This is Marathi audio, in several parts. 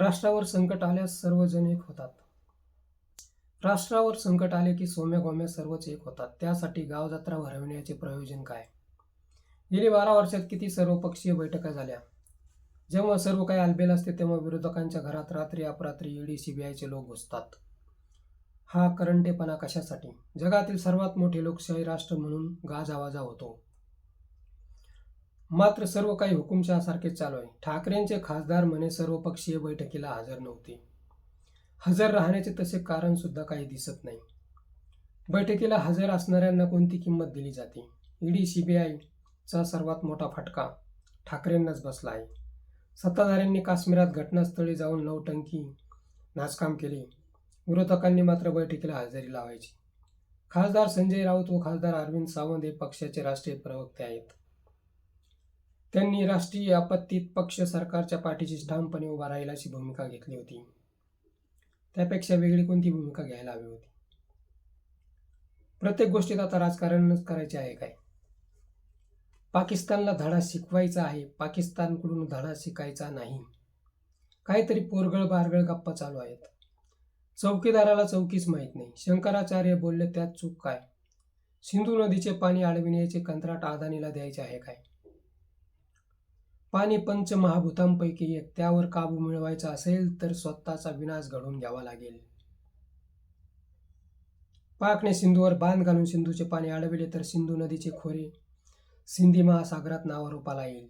राष्ट्रावर संकट आल्यास सर्वजण एक होतात. राष्ट्रावर संकट आले की सोम्या गोम्या सर्वच एक होतात. त्यासाठी गाव जत्रा भरविण्याचे प्रयोजन काय? गेली बारा वर्षात किती सर्वपक्षीय बैठका झाल्या? जेव्हा सर्व काही आलबेल असते तेव्हा विरोधकांच्या घरात रात्री अपरात्री ईडी सीबीआयचे लोक घुसतात. हा करंटेपणा कशासाठी? जगातील सर्वात मोठे लोकशाही राष्ट्र म्हणून गाजावाजा होतो. मात्र सर्व काही हुकुमशहासारखेच चालू आहे. ठाकरेंचे खासदार म्हणे सर्वपक्षीय बैठकीला हजर नव्हते. हजर राहण्याचे तसे कारण सुद्धा काही दिसत नाही. बैठकीला हजर असणाऱ्यांना कोणती किंमत दिली जाते? ईडी सीबीआयचा सर्वात मोठा फटका ठाकरेंनाच बसला आहे. सत्ताधाऱ्यांनी काश्मीरात घटनास्थळी जाऊन नौटंकी नाचकाम केले. विरोधकांनी मात्र बैठकीला हजेरी लावायची. खासदार संजय राऊत व खासदार अरविंद सावंत हे पक्षाचे राष्ट्रीय प्रवक्ते आहेत. त्यांनी राष्ट्रीय आपत्तीत पक्ष सरकारच्या पाठीशी ठामपणे उभा राहील अशी भूमिका घेतली होती. त्यापेक्षा वेगळी कोणती भूमिका घ्यायला हवी होती? प्रत्येक गोष्टीत आता राजकारणच करायचे आहे काय? पाकिस्तानला धडा शिकवायचा आहे पाकिस्तानकडून धडा शिकायचा नाही. काहीतरी पोरगळ बारगळ गप्पा चालू आहेत. चौकीदाराला चौकीच माहीत नाही. शंकराचार्य बोलले त्यात चूक काय? सिंधू नदीचे पाणी अडविण्याचे कंत्राट अदानीला द्यायचे आहे काय? पाणी पंच महाभूतांपैकी एक. त्यावर काबू मिळवायचा असेल तर स्वतःचा विनाश घडवून घ्यावा लागेल. पाकने सिंधूवर बांध घालून सिंधूचे पाणी अडविले तर सिंधू नदीचे खोरे सिंधी महासागरात नावारूपाला येईल.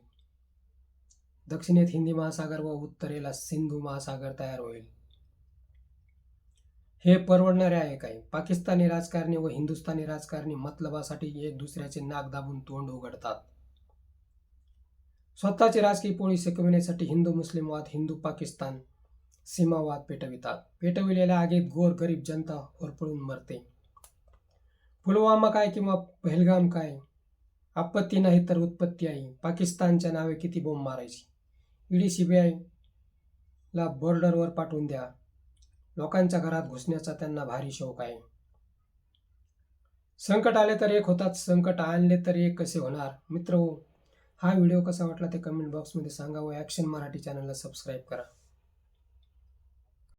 दक्षिणेत हिंदी महासागर व उत्तरेला सिंधू महासागर तयार होईल. हे परवडणारे आहे काय पाकिस्तानी राजकारणी व हिंदुस्थानी राजकारणी मतलबासाठी एक दुसऱ्याचे नाक दाबून तोंड उघडतात. स्वतःची राजकीय पोळी शिकविण्यासाठी हिंदू मुस्लिम वाद हिंदू पाकिस्तान सीमावाद पेटवितात. पेटविलेल्या आगीत गोर गरीब जनता होरपळून मरते. पुलवामा काय किंवा पहलगाम काय? आपत्ती नाही तर उत्पत्ती आहे. पाकिस्तानच्या नावे किती बोंब मारायची? ईडी सीबीआयला बॉर्डरवर पाठवून द्या. लोकांच्या घरात घुसण्याचा त्यांना भारी शौक आहे. संकट आले तर एक होतात. संकट आणले तर एक कसे होणार? मित्र हा व्हिडिओ कसा वाटला ते कमेंट बॉक्समध्ये सांगा व ॲक्शन मराठी चॅनलला सबस्क्राईब करा.